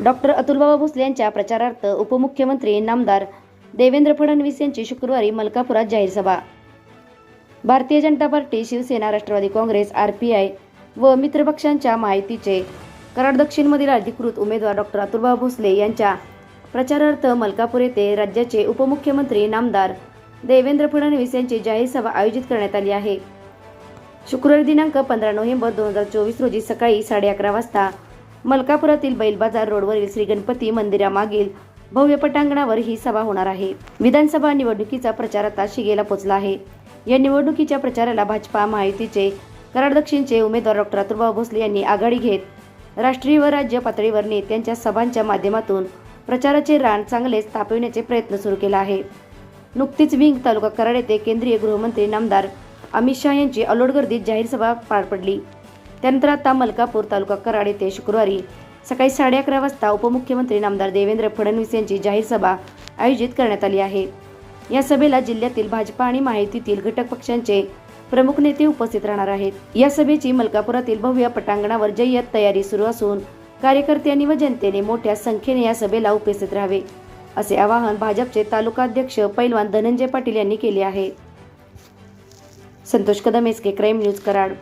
Doctor Atulbaba Bhosale यांच्या प्रचारार्थ उपमुख्यमंत्री नामदार देवेंद्र फडणवीस यांची शुक्रवारी मलकापुरात जाहीर सभा. Bharatiya Janata party Shiv Sena Rashtrawadi Congress R P I व मित्रपक्षांच्या माहितीचे कराड दक्षिणमधील अधिकृत उमेदवार डॉक्टर अतुलबाबा भोसले यांच्या प्रचारार्थ मलकापूर येथे राज्याचे उपमुख्यमंत्री नामदार देवेंद्र फडणवीस यांची जाहीर सभा आयोजित करण्यात आली आहे. शुक्रवारी दिनांक पंधरा नोव्हेंबर दोन हजार चोवीस रोजी सकाळी साडे अकरा वाजता मलकापुरातील बैल बाजार रोडवरील श्री गणपती मंदिरामागील भव्य पटांगणावर ही सभा होणार आहे. विधानसभा निवडणुकीचा प्रचार आता शिगेला पोचला आहे. या निवडणुकीच्या प्रचाराला भाजपा महायुतीचे कराड दक्षिणचे उमेदवार डॉक्टर अतुलभाऊ भोसले यांनी आघाडी घेत राष्ट्रीय व राज्य पातळीवर नेत्यांच्या सभांच्या माध्यमातून प्रचाराचे रान चांगलेच तापविण्याचे प्रयत्न सुरू केला आहे. नुकतीच विंग तालुका कराड येथे केंद्रीय गृहमंत्री नामदार अमित शहा यांची अलोड गर्दीत जाहीर सभा पार पडली. त्यानंतर आता मलकापूर तालुका कराड येथे शुक्रवारी सकाळी साडे अकरा वाजता उपमुख्यमंत्री नामदार देवेंद्र फडणवीस यांची जाहीर सभा आयोजित करण्यात आली आहे. या सभेला जिल्ह्यातील भाजपा आणि माहितीतील घटक पक्षांचे प्रमुख नेते उपस्थित राहणार आहेत. या सभेची मलकापुरातील भव्य पटांगणावर जय्यत तयारी सुरू असून कार्यकर्त्यांनी व जनतेने मोठ्या संख्येने या सभेला उपस्थित राहावे असे आवाहन भाजपचे तालुकाध्यक्ष पैलवान धनंजय पाटील यांनी केले आहे. Santosh Kadam S K crime news Karad.